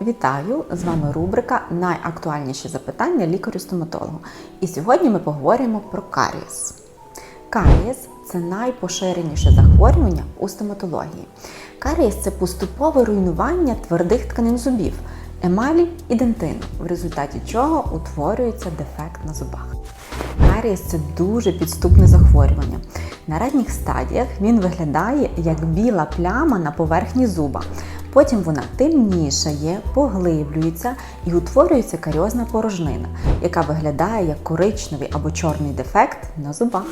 Вітаю! З вами рубрика Найактуальніші запитання лікарю-стоматологу. І сьогодні ми поговоримо про карієс. Карієс це найпоширеніше захворювання у стоматології. Карієс це поступове руйнування твердих тканин зубів, емалі і дентину, в результаті чого утворюється дефект на зубах. Карієс це дуже підступне захворювання. На ранніх стадіях він виглядає як біла пляма на поверхні зуба. Потім вона темнішає, поглиблюється і утворюється каріозна порожнина, яка виглядає як коричневий або чорний дефект на зубах.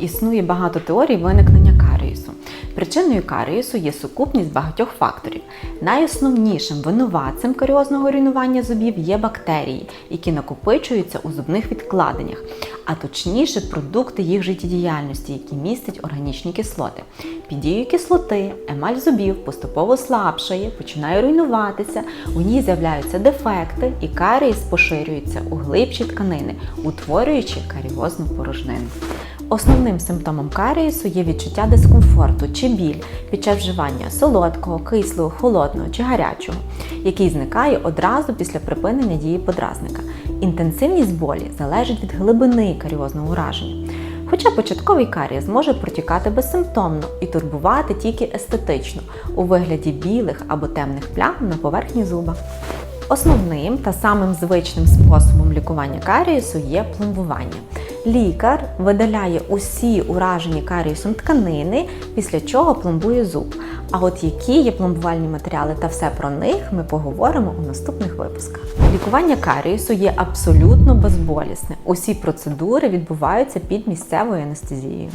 Існує багато теорій виникнення. Причиною карієсу є сукупність багатьох факторів. Найосновнішим винуватцем каріозного руйнування зубів є бактерії, які накопичуються у зубних відкладеннях, а точніше продукти їх життєдіяльності, які містять органічні кислоти. Під дією кислоти емаль зубів поступово слабшає, починає руйнуватися, у ній з'являються дефекти, і карієс поширюється у глибші тканини, утворюючи каріозну порожнину. Основним симптомом карієсу є відчуття дискомфорту чи біль під час вживання солодкого, кислого, холодного чи гарячого, який зникає одразу після припинення дії подразника. Інтенсивність болі залежить від глибини каріозного ураження. Хоча початковий карієс може протікати безсимптомно і турбувати тільки естетично у вигляді білих або темних плям на поверхні зуба. Основним та самим звичним способом лікування карієсу є пломбування. Лікар видаляє усі уражені каріюсом тканини, після чого пломбує зуб. А от які є пломбувальні матеріали та все про них ми поговоримо у наступних випусках. Лікування каріюсу є абсолютно безболісне. Усі процедури відбуваються під місцевою анестезією.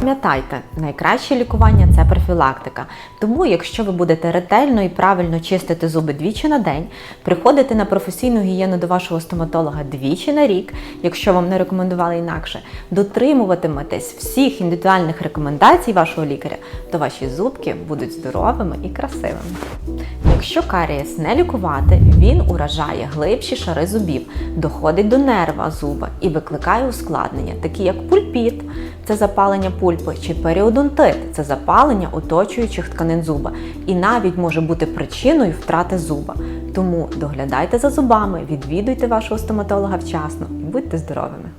Пам'ятайте, найкраще лікування це профілактика. Тому, якщо ви будете ретельно і правильно чистити зуби двічі на день, приходити на професійну гігієну до вашого стоматолога двічі на рік, якщо вам не рекомендували інакше, дотримуватиметесь всіх індивідуальних рекомендацій вашого лікаря, то ваші зубки будуть здоровими і красивими. Якщо карієс не лікувати, він уражає глибші шари зубів, доходить до нерва зуба і викликає ускладнення, такі як пульпіт, це запалення пульпи, чи періодонтит це запалення оточуючих тканин зуба, і навіть може бути причиною втрати зуба. Тому доглядайте за зубами, відвідуйте вашого стоматолога вчасно і будьте здоровими!